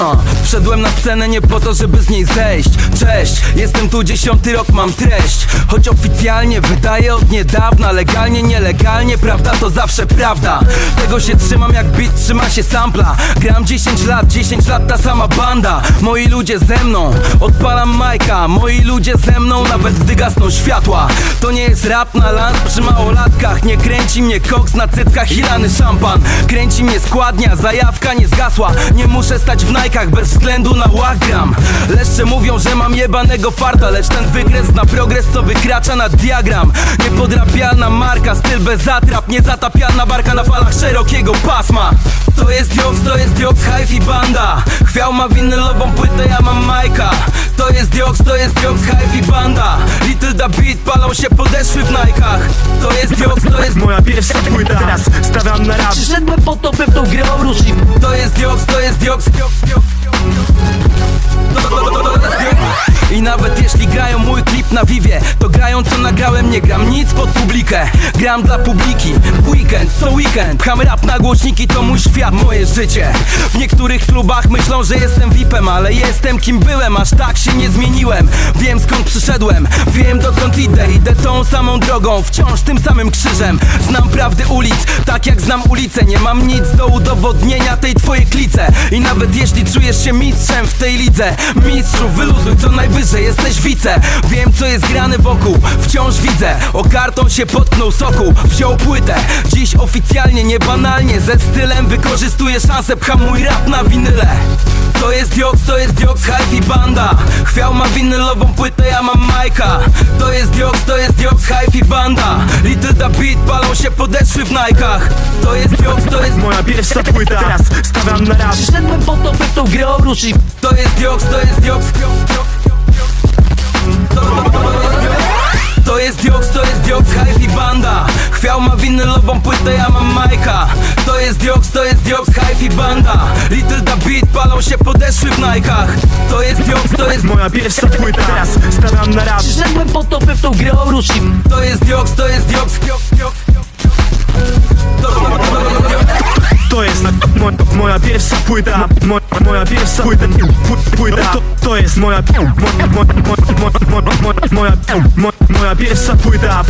Uh, wszedłem na scenę nie po to, żeby z niej zejść. Cześć, jestem tu dziesiąty rok, mam treść. Choć oficjalnie wydaje od niedawna Legalnie, nielegalnie, prawda to zawsze prawda. Tego się trzymam jak beat trzyma się sampla. Gram 10 lat, 10 lat ta sama banda. Moi ludzie ze mną, odpalam majka. Moi ludzie ze mną, nawet gdy gasną światła. To nie jest rap na lans przy małolatkach. Nie kręci mnie koks na cyckach i lany szampan. Kręci mnie składnia, zajawka nie zgasła. Nie muszę stać w najkach bez względu na łagram. Leszcze mówią, że mam jebanego farta Lecz ten wykres na progres, co wykracza nad diagram. Niepodrabialna marka, styl bez zatrap Niezatapialna barka na falach szerokiego pasma. To jest Diox, to jest Diox, Hi-Fi Banda. Chwiał ma winylową płytę, ja mam Majka. To jest Diox, to jest Diox, Hi-Fi Banda. Little da Beat, palą się podeszwy w najkach To jest Diox, to jest Moja pierwsza płyta. Teraz stawiam na rap. Przyszedłem po to, by w tą grę ruszyć To jest dioks, to jest dioks To- jeśli grają mój klip na Vivie To grają co nagrałem, nie gram nic pod publikę. Gram dla publiki, w weekend, co weekend. Pcham rap na głośniki, to mój świat, moje życie. W niektórych klubach myślą, że jestem VIPem Ale jestem kim byłem, aż tak się nie zmieniłem. Wiem skąd przyszedłem, wiem dokąd idę. Idę tą samą drogą, wciąż tym samym krzyżem. Znam prawdy ulic, tak jak znam ulicę Nie mam nic do udowodnienia tej twojej klice. I nawet jeśli czujesz się mistrzem w tej lidze Mistrzu, wyluzuj co najwyżej, jesteś wice. Wiem co jest grane wokół, wciąż widzę. O karton się potknął soku, wziął płytę. Dziś oficjalnie, nie banalnie Ze stylem wykorzystuję szansę, pcham mój rap na winyle. To jest Diox, to jest Diox, Hi-Fi Banda. Chwiał ma winylową płytę, ja mam Majka. To jest Diox, to jest Diox, Hi-Fi Banda. Little da Beat, palą się podeszwy w najkach To jest Diox, to jest... Moja pierwsza płyta. Teraz stawiam na rap. Przyszedłem po to, by tą grę ruszyć To jest Diox, to jest Diox To- to- to- jest Diox. To jest jest Diox, Hi-Fi Banda. Chwiał ma winylową płytę, ja mam Majka. To jest Diox, to jest Diox, Hi-Fi Banda. Little da Beat, palą się podeszwy w najkach To jest Diox, to jest... Moja pierwsza płyta. Teraz stawiam na rap. Przyszedłem po to, by w tą grę ruszyć To jest Diox, to jest Diox To- to- mo, moja pierwsza płyta. Mo, Moja pierwsza płyta Płyta. To, to jest moja mo, mo, mo, mo, mo, mo, Moja mo, moja pierwsza płyta